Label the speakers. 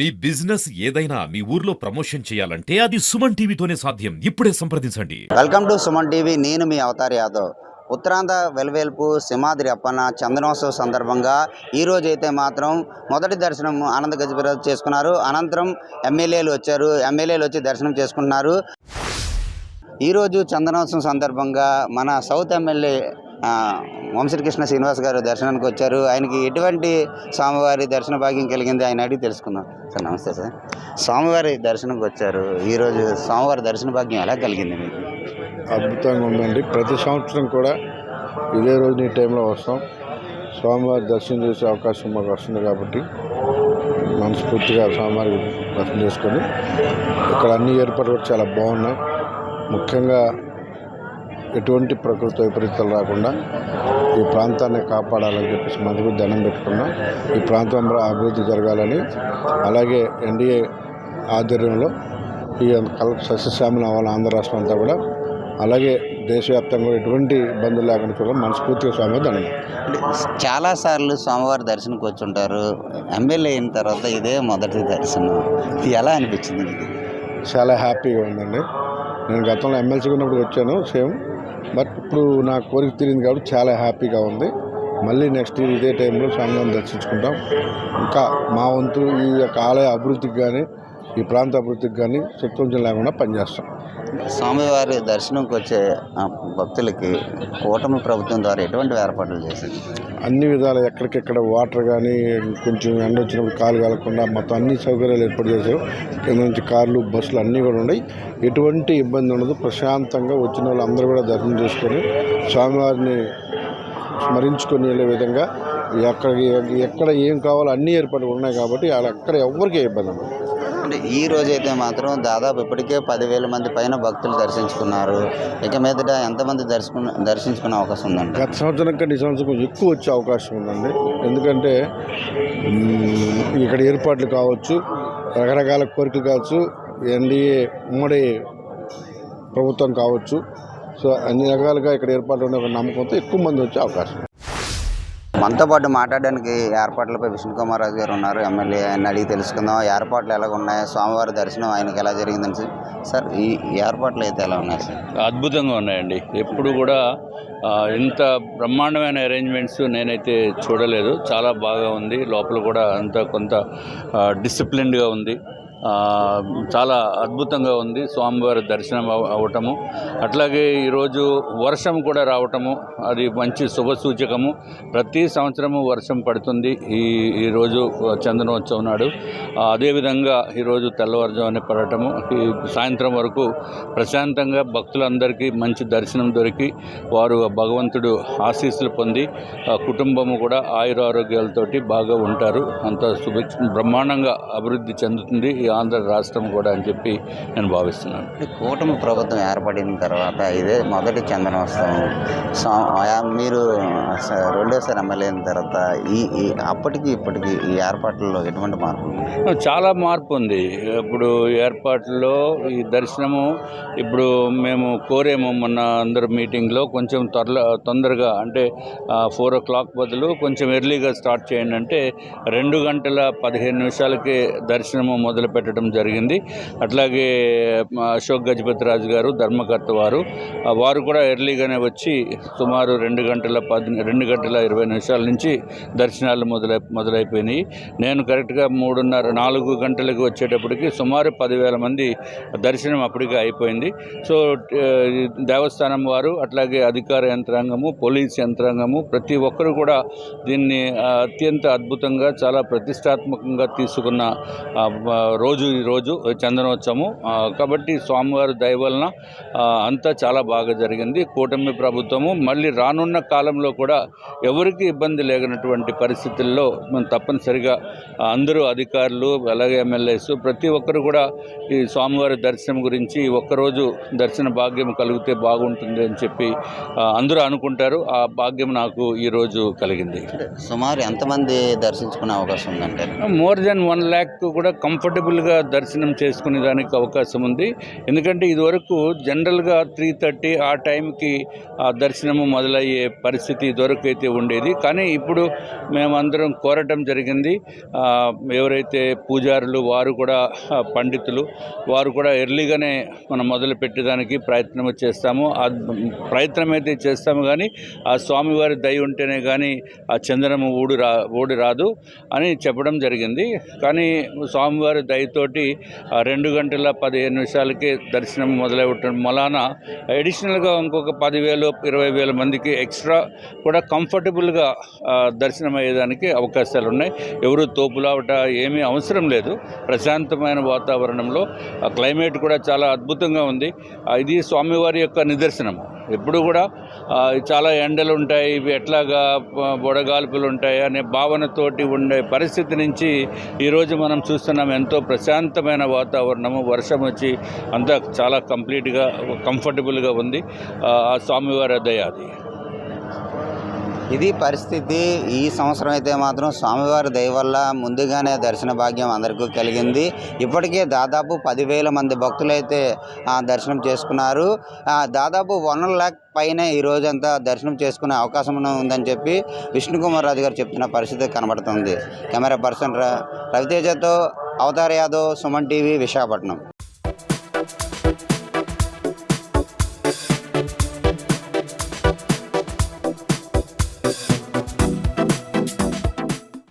Speaker 1: మీ business ఏదైనా మీ ఊర్లో promotion చేయాలంటే అది సుమన్ టీవీతోనే సాధ్యం. ఇప్పుడే సంప్రదించండి.
Speaker 2: Welcome to Suman TV. నేను మీ అవతార్ యాదవ్. ఉత్తరాంధ్ర వెలవేల్పు సింహాద్రి అప్పన్న చందనోత్సవ సందర్భంగా ఈరోజు అయితే మాత్రం మొదటి దర్శనం ఆనంద గజపతిరాజు చేసుకున్నారు. అనంతరం ఎమ్మెల్యేలు వచ్చారు. ఎమ్మెల్యేలు వచ్చి దర్శనం చేసుకున్నారు ఈరోజు చందనోత్సవం సందర్భంగా మన సౌత్ ఎమ్మెల్యే వంశీకృష్ణ శ్రీనివాస్ గారు దర్శనానికి వచ్చారు. ఆయనకి ఎటువంటి స్వామివారి దర్శన భాగ్యం కలిగింది ఆయన అడిగి తెలుసుకుందాం. సార్ నమస్తే సార్. స్వామివారి దర్శనంకి వచ్చారు. ఈరోజు స్వామివారి దర్శన భాగ్యం ఎలా కలిగింది మీకు?
Speaker 3: అద్భుతంగా ఉందండి. ప్రతి సంవత్సరం కూడా ఇదే రోజు ఈ టైంలో వస్తాం. స్వామివారి దర్శనం చేసే అవకాశం మాకు వస్తుంది కాబట్టి మనస్ఫూర్తిగా స్వామివారి దర్శనం చేసుకొని ఇక్కడ అన్ని ఏర్పాట్లు కూడా చాలా బాగున్నాయి. ముఖ్యంగా ఎటువంటి ప్రకృతి వైపరీత్యాలు రాకుండా ఈ ప్రాంతాన్ని కాపాడాలని చెప్పేసి మనకు దండం పెట్టుకున్నాం. ఈ ప్రాంతంలో అభివృద్ధి జరగాలని అలాగే ఎన్డీఏ ఆధ్వర్యంలో ఈ కల్ సస్యశ్యామల అవ్వాలి ఆంధ్ర రాష్ట్రం అంతా కూడా అలాగే దేశవ్యాప్తంగా కూడా ఎటువంటి ఇబ్బందులు లేకుండా చూడాలి మనస్ఫూర్తిగా స్వామి దండం
Speaker 2: అంటే చాలా సార్లు స్వామివారి దర్శనకు వచ్చి ఉంటారు ఎమ్మెల్యే అయిన తర్వాత ఇదే మొదటి దర్శనం. ఇది ఎలా అనిపించింది
Speaker 3: చాలా హ్యాపీగా ఉందండి. నేను గతంలో ఎమ్మెల్సీగా ఉన్నప్పుడు వచ్చాను సేమ్ బట్ ఇప్పుడు నా కోరిక తీరింది కాబట్టి చాలా హ్యాపీగా ఉంది. మళ్ళీ నెక్స్ట్ ఇయర్ ఇదే టైంలో స్వామివారిని దర్శించుకుంటాం. ఇంకా మా వంతు ఈ యొక్క ఆలయ అభివృద్ధికి కానీ ఈ ప్రాంత అభివృద్ధికి కానీ శక్తివంచం లేకుండా పనిచేస్తాం.
Speaker 2: స్వామివారి దర్శనంకి వచ్చే భక్తులకి కూటమి ప్రభుత్వం ద్వారా ఎటువంటి ఏర్పాట్లు చేసింది
Speaker 3: అన్ని విధాలు ఎక్కడికెక్కడ వాటర్ కానీ కొంచెం ఎండ వచ్చినప్పుడు కాలు కలగకుండా మొత్తం అన్ని సౌకర్యాలు ఏర్పాటు చేశారు. కింద నుంచి కార్లు బస్సులు అన్నీ కూడా ఉన్నాయి. ఎటువంటి ఇబ్బంది ఉండదు. ప్రశాంతంగా వచ్చిన వాళ్ళు అందరూ కూడా దర్శనం చేసుకొని స్వామివారిని స్మరించుకొని వెళ్ళే విధంగా ఎక్కడ ఎక్కడ ఏం కావాలో అన్ని ఏర్పాట్లు ఉన్నాయి కాబట్టి అక్కడ ఎక్కడ ఎవరికి ఇబ్బంది ఉండదు.
Speaker 2: అంటే ఈ రోజు అయితే మాత్రం దాదాపు ఇప్పటికే పదివేల మంది పైన భక్తులు దర్శించుకున్నారు. ఇక మీదట ఎంతమంది దర్శకున్న దర్శించుకునే అవకాశం ఉందండి?
Speaker 3: గత సంవత్సరం కంటే ఈ సంవత్సరం కొంచెం ఎక్కువ వచ్చే అవకాశం ఉందండి. ఎందుకంటే ఇక్కడ ఏర్పాట్లు కావచ్చు రకరకాల కోరికలు కావచ్చు ఎన్డీఏ ఉమ్మడి ప్రభుత్వం కావచ్చు. సో అన్ని రకాలుగా ఇక్కడ ఏర్పాట్లు ఉండే ఒక నమ్మకంతో ఎక్కువ మంది వచ్చే అవకాశం
Speaker 2: మనతో పాటు మాట్లాడడానికి ఏర్పాట్లపై విష్ణుకుమార్ రాజు గారు ఉన్నారు. ఎమ్మెల్యే ఆయన అడిగి తెలుసుకుందాం. ఏర్పాట్లు ఎలా ఉన్నాయి? స్వామివారి దర్శనం ఆయనకి ఎలా జరిగిందని సార్ ఈ ఈ ఏర్పాట్లు అయితే ఎలా ఉన్నాయి సార్?
Speaker 4: అద్భుతంగా ఉన్నాయండి. ఎప్పుడు కూడా ఇంత బ్రహ్మాండమైన అరేంజ్మెంట్స్ నేనైతే చూడలేదు. చాలా బాగా ఉంది. లోపల కూడా అంత కొంత డిసిప్లిన్డ్గా ఉంది. చాలా అద్భుతంగా ఉంది స్వామివారి దర్శనం అవటము. అట్లాగే ఈరోజు వర్షం కూడా రావటము అది మంచి శుభ సూచకము. ప్రతి సంవత్సరము వర్షం పడుతుంది ఈ ఈరోజు చందనోత్సవం నాడు. అదేవిధంగా ఈరోజు తెల్లవారుజామునే పడటము. ఈ సాయంత్రం వరకు ప్రశాంతంగా భక్తులందరికీ మంచి దర్శనం దొరికి వారు భగవంతుడు ఆశీస్సులు పొంది కుటుంబము కూడా ఆయురారోగ్యాలతోటి బాగా ఉంటారు. అంత బ్రహ్మాండంగా అభివృద్ధి చెందుతుంది ఆంధ్ర రాష్ట్రం కూడా అని చెప్పి నేను భావిస్తున్నాను.
Speaker 2: కూటమి ప్రభుత్వం ఏర్పడిన తర్వాత ఇదే మొదటి చందనోత్సవం. మీరు రెండోసారి ఎమ్మెల్యే అయిన తర్వాత ఈ ఈ అప్పటికి ఇప్పటికి ఈ ఏర్పాట్లలో ఎటువంటి మార్పు ఉంది?
Speaker 4: చాలా మార్పు ఉంది. ఇప్పుడు ఏర్పాట్లలో ఈ దర్శనము ఇప్పుడు మేము కోరేము మొన్న అందరు మీటింగ్లో కొంచెం త్వరలో తొందరగా అంటే ఫోర్ ఓ క్లాక్ బదులు కొంచెం ఎర్లీగా స్టార్ట్ చేయండి అంటే రెండు గంటల పదిహేను నిమిషాలకే దర్శనము మొదలు పెట్టడం జరిగింది. అట్లాగే అశోక్ గజపతి రాజు గారు ధర్మకర్త వారు వారు కూడా ఎర్లీగానే వచ్చి సుమారు రెండు గంటల పది రెండు గంటల ఇరవై నిమిషాల నుంచి దర్శనాలు మొదలై మొదలైపోయినాయి. నేను కరెక్ట్గా మూడున్నర నాలుగు గంటలకు వచ్చేటప్పటికి సుమారు పదివేల మంది దర్శనం అప్పటికే అయిపోయింది. సో దేవస్థానం వారు అట్లాగే అధికార యంత్రాంగము పోలీస్ యంత్రాంగము ప్రతి ఒక్కరు కూడా దీన్ని అత్యంత అద్భుతంగా చాలా ప్రతిష్టాత్మకంగా తీసుకున్న రోజు ఈ రోజు చందనోత్సవము. కాబట్టి స్వామివారి దయ వలన అంతా చాలా బాగా జరిగింది. కూటమి ప్రభుత్వము మళ్ళీ రానున్న కాలంలో కూడా ఎవరికి ఇబ్బంది లేనటువంటి పరిస్థితుల్లో మనం తప్పనిసరిగా అందరూ అధికారులు అలాగే ఎమ్మెల్యేస్ ప్రతి ఒక్కరు కూడా ఈ స్వామివారి దర్శనం గురించి ఒక్కరోజు దర్శన భాగ్యం కలిగితే బాగుంటుంది అని చెప్పి అందరూ అనుకుంటారు. ఆ భాగ్యం నాకు ఈరోజు కలిగింది.
Speaker 2: సుమారు ఎంతమంది దర్శించుకునే అవకాశం ఉందంటే
Speaker 4: మోర్ దెన్ వన్ ల్యాక్ కూడా కంఫర్టబుల్ కంఫర్టబుల్గా దర్శనం చేసుకునే దానికి అవకాశం ఉంది. ఎందుకంటే ఇదివరకు జనరల్గా త్రీ థర్టీ ఆ టైంకి ఆ దర్శనము మొదలయ్యే పరిస్థితి ఇదివరకు అయితే ఉండేది. కానీ ఇప్పుడు మేమందరం కోరటం జరిగింది. ఎవరైతే పూజారులు వారు కూడా పండితులు వారు కూడా ఎర్లీగానే మనం మొదలు పెట్టేదానికి ప్రయత్నం చేస్తాము. ఆ ప్రయత్నం అయితే చేస్తాము కానీ ఆ స్వామివారి దయ ఉంటేనే కానీ ఆ చందనము ఊడి రా ఊడి రాదు అని చెప్పడం జరిగింది. కానీ స్వామివారి దయ ఆ రెండు గంటల పదిహేను నిమిషాలకే దర్శనం మొదలవటం మొలాన అడిషనల్గా ఇంకొక పదివేలు ఇరవై వేల మందికి ఎక్స్ట్రా కూడా కంఫర్టబుల్గా దర్శనం అయ్యేదానికి అవకాశాలు ఉన్నాయి ఎవరు తోపులావట ఏమీ అవసరం లేదు. ప్రశాంతమైన వాతావరణంలో క్లైమేట్ కూడా చాలా అద్భుతంగా ఉంది. ఇది స్వామివారి యొక్క నిదర్శనం ఎప్పుడు కూడా చాలా ఎండలు ఉంటాయి ఇవి ఎట్లాగా ఆ, బొడగాల్పులు ఉంటాయి అనే భావనతోటి ఉండే పరిస్థితి నుంచి ఈరోజు మనం చూస్తున్నాం ఎంతో ప్రశాంతమైన వాతావరణము. వర్షం వచ్చి అంతా చాలా కంప్లీట్గా కంఫర్టబుల్గా ఉంది. ఆ ఆ స్వామివారి దయ అది.
Speaker 2: ఇది పరిస్థితి ఈ సంవత్సరం అయితే మాత్రం స్వామివారి దయ వల్ల ముందుగానే దర్శన భాగ్యం అందరికీ కలిగింది. ఇప్పటికే దాదాపు పదివేల మంది భక్తులైతే దర్శనం చేసుకున్నారు. దాదాపు వన్ ల్యాక్ పైన ఈ రోజంతా దర్శనం చేసుకునే అవకాశం ఉందని చెప్పి విష్ణుకుమార్ రాజు గారు చెప్తున్న పరిస్థితి కనబడుతుంది. కెమెరా పర్సన్ ర- రవితేజతో అవతార్ యాదవ్ సుమన్ టీవీ విశాఖపట్నం.